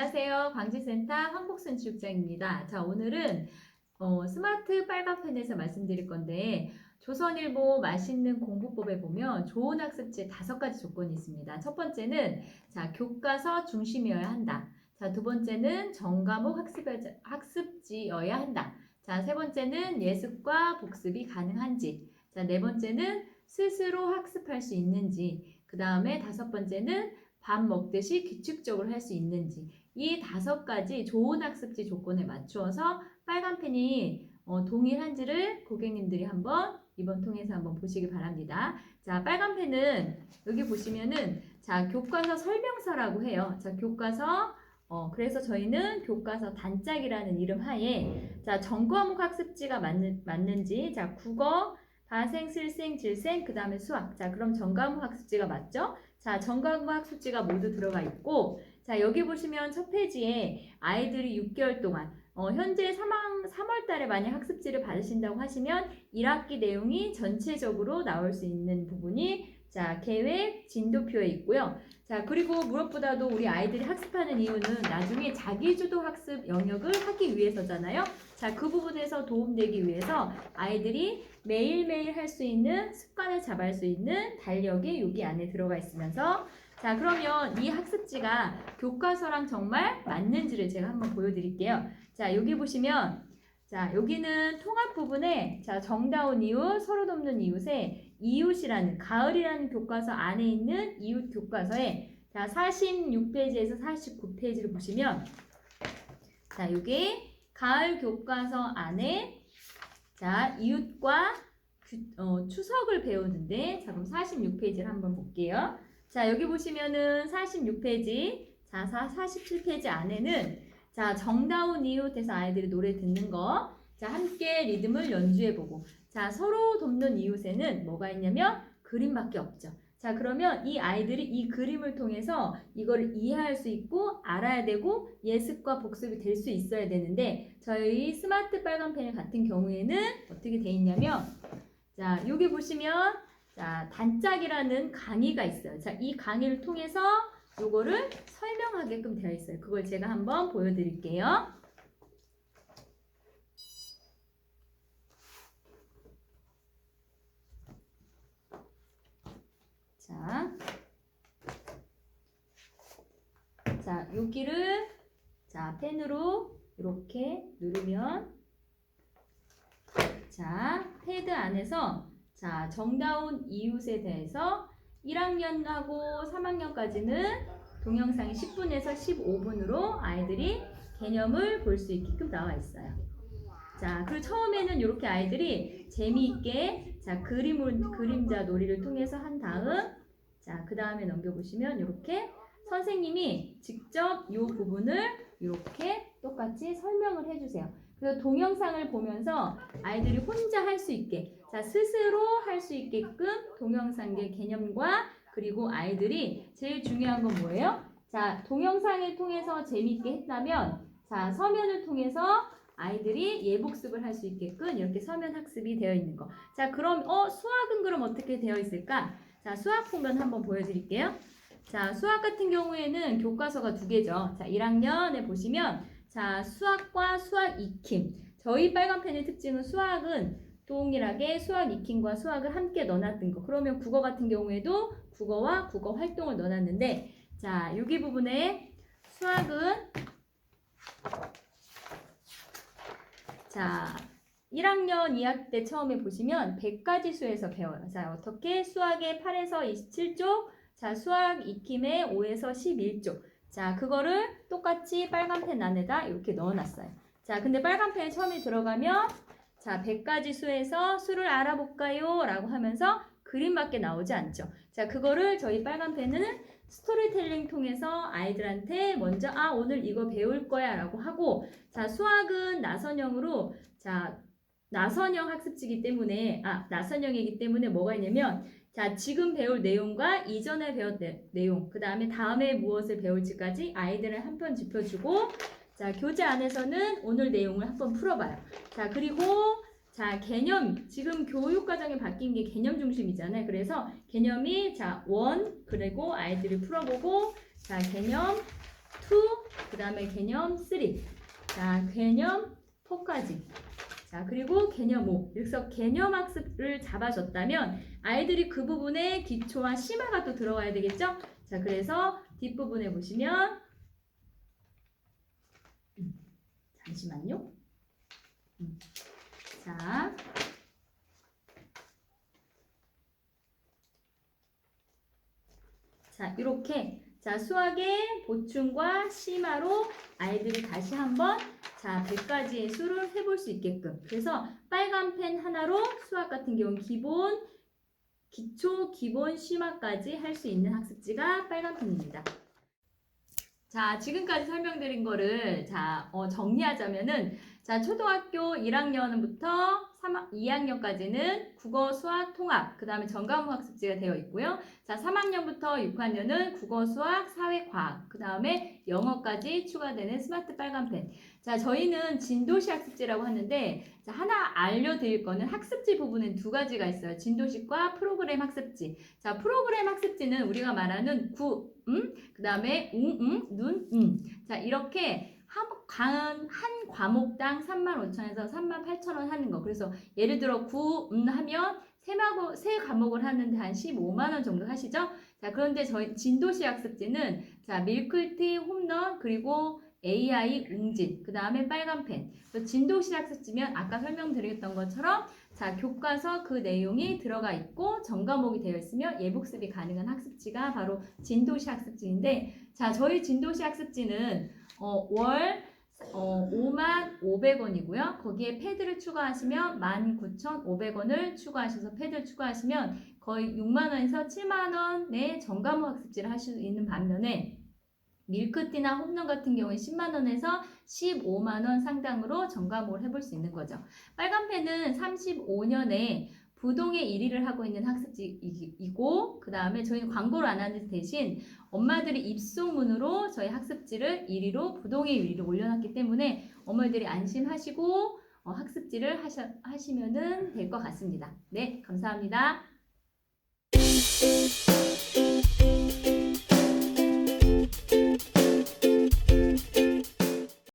안녕하세요. 광주센터 황복순 지육장입니다. 자, 오늘은 어, 스마트 빨간펜에서 말씀드릴 건데 조선일보 맛있는 공부법에 보면 좋은 학습지에 다섯 가지 조건이 있습니다. 첫 번째는 자, 교과서 중심이어야 한다. 자, 두 번째는 전과목 학습, 학습지여야 한다. 자, 세 번째는 예습과 복습이 가능한지. 자, 네 번째는 스스로 학습할 수 있는지. 그 다음에 다섯 번째는 밥 먹듯이 규칙적으로 할 수 있는지 이 다섯 가지 좋은 학습지 조건에 맞추어서 빨간 펜이 어, 동일한지를 고객님들이 한번 이번 통해서 한번 보시기 바랍니다. 자, 빨간 펜은 여기 보시면은 자 교과서 설명서라고 해요. 자 교과서 어, 그래서 저희는 교과서 단짝이라는 이름 하에 자 전과목 학습지가 맞는, 맞는지 자 국어 발생, 실생, 질생, 그 다음에 수학. 자, 그럼 전과목 학습지가 맞죠? 자, 전과목 학습지가 모두 들어가 있고, 자, 여기 보시면 첫 페이지에 아이들이 6개월 동안, 어, 현재 3월, 3월 달에 만약 학습지를 받으신다고 하시면 1학기 내용이 전체적으로 나올 수 있는 부분이 자, 계획, 진도표에 있고요. 자, 그리고 무엇보다도 우리 아이들이 학습하는 이유는 나중에 자기주도 학습 영역을 하기 위해서잖아요. 자, 그 부분에서 도움되기 위해서 아이들이 매일매일 할 수 있는 습관을 잡을 수 있는 달력이 여기 안에 들어가 있으면서 자, 그러면 이 학습지가 교과서랑 정말 맞는지를 제가 한번 보여드릴게요. 자, 여기 보시면 자, 여기는 통합 부분에 자, 정다운 이웃, 서로 돕는 이웃에 이웃이라는 가을이라는 교과서 안에 있는 이웃 교과서에 자, 46페이지에서 49페이지를 보시면 자, 여기 가을 교과서 안에 자, 이웃과 규- 어, 추석을 배우는데 자, 그럼 46페이지를 한번 볼게요. 자, 여기 보시면은 46페이지. 자, 47페이지 안에는 자, 정다운 이웃에서 아이들이 노래 듣는 거. 자, 함께 리듬을 연주해 보고. 자, 서로 돕는 이웃에는 뭐가 있냐면 그림밖에 없죠. 자, 그러면 이 아이들이 이 그림을 통해서 이거를 이해할 수 있고 알아야 되고 예습과 복습이 될 수 있어야 되는데 저희 스마트 빨간 펜 같은 경우에는 어떻게 돼 있냐면 자, 여기 보시면 자, 단짝이라는 강의가 있어요. 자, 이 강의를 통해서 요거를 설명하게끔 되어 있어요. 그걸 제가 한번 보여드릴게요. 자, 자 여기를 자 펜으로 이렇게 누르면 자 패드 안에서 자 정다운 이웃에 대해서 1학년하고 3학년까지는 동영상이 10분에서 15분으로 아이들이 개념을 볼 수 있게끔 나와 있어요. 자, 그리고 처음에는 이렇게 아이들이 재미있게 자 그림을 그림자 놀이를 통해서 한 다음 자 그 다음에 넘겨보시면 이렇게 선생님이 직접 이 부분을 이렇게 똑같이 설명을 해주세요. 그래서 동영상을 보면서 아이들이 혼자 할 수 있게 자 스스로 할 수 있게끔 동영상의 개념과 그리고 아이들이 제일 중요한 건 뭐예요? 자 동영상을 통해서 재미있게 했다면 자 서면을 통해서 아이들이 예복습을 할 수 있게끔 이렇게 서면 학습이 되어 있는 거. 자, 그럼 어 수학은 그럼 어떻게 되어 있을까? 자, 수학 보면 한번 보여드릴게요. 자, 수학 같은 경우에는 교과서가 두 개죠. 자, 1학년에 보시면 자, 수학과 수학 익힘. 저희 빨간 펜의 특징은 수학은 동일하게 수학 익힘과 수학을 함께 넣어놨던 거. 그러면 국어 같은 경우에도 국어와 국어 활동을 넣어놨는데 자, 여기 부분에 수학은 자, 1학년 2학기 때 처음에 보시면 100가지 수에서 배워요. 자, 어떻게 수학의 8에서 27쪽, 자, 수학 익힘의 5에서 11쪽. 자, 그거를 똑같이 빨간 펜 안에다 이렇게 넣어놨어요. 자, 근데 빨간 펜 처음에 들어가면 자, 100가지 수에서 수를 알아볼까요? 라고 하면서 그림밖에 나오지 않죠. 자, 그거를 저희 빨간 펜은 스토리텔링 통해서 아이들한테 먼저 아 오늘 이거 배울 거야 라고 하고 자 수학은 나선형으로 자 나선형 학습지기 때문에 아 나선형이기 때문에 뭐가 있냐면 자 지금 배울 내용과 이전에 배웠 내, 내용 그 다음에 다음에 무엇을 배울지까지 아이들을 한 편 짚어주고 자 교재 안에서는 오늘 내용을 한 번 풀어봐요 자 그리고 자, 개념. 지금 교육 과정이 바뀐 게 개념 중심이잖아요. 그래서 개념이 자, 원, 그리고 아이들이 풀어보고 자, 개념 2, 그 다음에 개념 3. 자, 개념 4까지. 자, 그리고 개념 5. 그래서 개념 학습을 잡아줬다면 아이들이 그 부분에 기초와 심화가 또 들어가야 되겠죠? 자, 그래서 뒷부분에 보시면 음, 잠시만요. 음, 자, 자, 이렇게 자, 수학의 보충과 심화로 아이들이 다시 한번 자, 100가지의 수를 해볼 수 있게끔. 그래서 빨간 펜 하나로 수학 같은 경우는 기본, 기초, 기본, 심화까지 할 수 있는 학습지가 빨간 펜입니다. 자, 지금까지 설명드린 거를 자, 어, 정리하자면은 자, 초등학교 1학년부터 3, 2학년까지는 국어, 수학, 통합, 그 다음에 전과목 학습지가 되어 있고요. 자, 3학년부터 6학년은 국어, 수학, 사회, 과학, 그 다음에 영어까지 추가되는 스마트 빨간펜. 자, 저희는 진도시 학습지라고 하는데, 자, 하나 알려드릴 거는 학습지 부분은 두 가지가 있어요. 진도식과 프로그램 학습지. 자, 프로그램 학습지는 우리가 말하는 구, 음, 그 다음에 웅, 음, 눈, 음. 자, 이렇게 한, 한, 한 과목당 35,000원에서 38,000원 하는 거. 그래서 예를 들어 구, 음 하면 세, 마고, 세 과목을 하는데 한 15만 원 정도 하시죠? 자, 그런데 저희 진도시 학습지는 자, 밀크티, 홈런, 그리고 AI, 웅진, 그 다음에 빨간 펜. 그래서 진도시 학습지면 아까 설명드렸던 것처럼 자, 교과서 그 내용이 들어가 있고 전과목이 되어 있으며 예복습이 가능한 학습지가 바로 진도시 학습지인데 자, 저희 진도시 학습지는 어, 월 어, 5만 500원이고요. 거기에 패드를 추가하시면 19,500원을 추가하셔서 패드를 추가하시면 거의 6만 원에서 7만 원의 전과목 학습지를 하실 수 있는 반면에 밀크티나 홈런 같은 경우에 10만 원에서 15만 원 상당으로 전과목을 해볼 수 있는 거죠. 빨간 펜은 35년에 부동의 1위를 하고 있는 학습지이고 그 다음에 저희는 광고를 안 하는 대신 엄마들이 입소문으로 저희 학습지를 1위로 부동의 1위로 올려놨기 때문에 어머니들이 안심하시고 어, 학습지를 하셔, 하시면 될것 같습니다. 네, 감사합니다.